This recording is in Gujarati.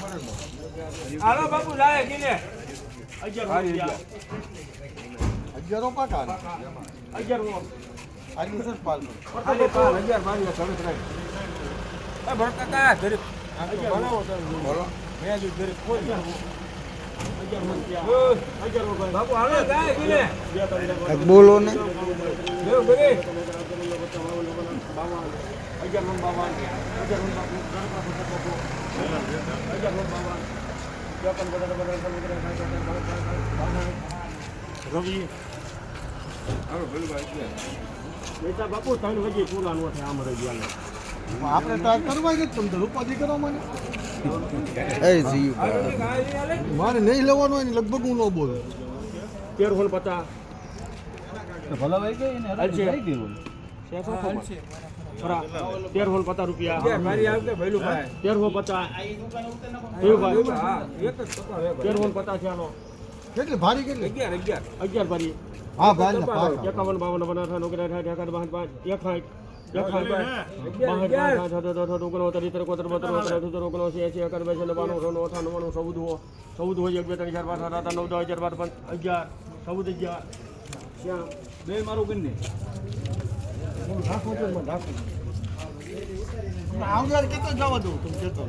હાલો બાપુ જાય કિને અગિયાર અગિયારો પાકા. અગિયાર છે પાલ પાંચ હજાર બાવીસ સરસ રાખ એ ભરતા કા ગરીબ બનાવો બોલો મેં જો ગરીબ કોઈ અગિયાર અગિયાર બોલો ને દેવ ગરીબ અગિયાર મન બાવન અગિયાર મન બાવન અગિયાર મન બાવન ચોપન બધા બધા રવિ. બેટા બાપુ ત્રણ વાગે પૂરા નો થાય આમ આપણે ટ્રાય કરવા જ તમને રૂપાથી કરો મને મારે નહીં લેવાનું હોય ને લગભગ હું ન બોલું. તેર હોલ પતા. ભલા ભાઈ ગઈ ને હલશે. ખરા. તેર હોલ પતા રૂપિયા. તેર હોલ પતા તેર હોલ પતા છે આનો. કેટલી? ભારી કેટલી? અગિયાર ભરી. હા ભાઈ ને પાકા એકાવન બાવન બાવન અઠાવન ઓગણ અઠાવન એકાવન પાંચ ત્રીસ નવ્વાણું ચૌદ હો હોય એક બે ત્રણ ચાર પાંચ સાત આઠ નવ દસ અગિયાર બાર પાંચ અગિયાર ચૌદ અગિયાર. બે મારું કરીને આવનાર કેટલો જવા દઉં તમે કેતો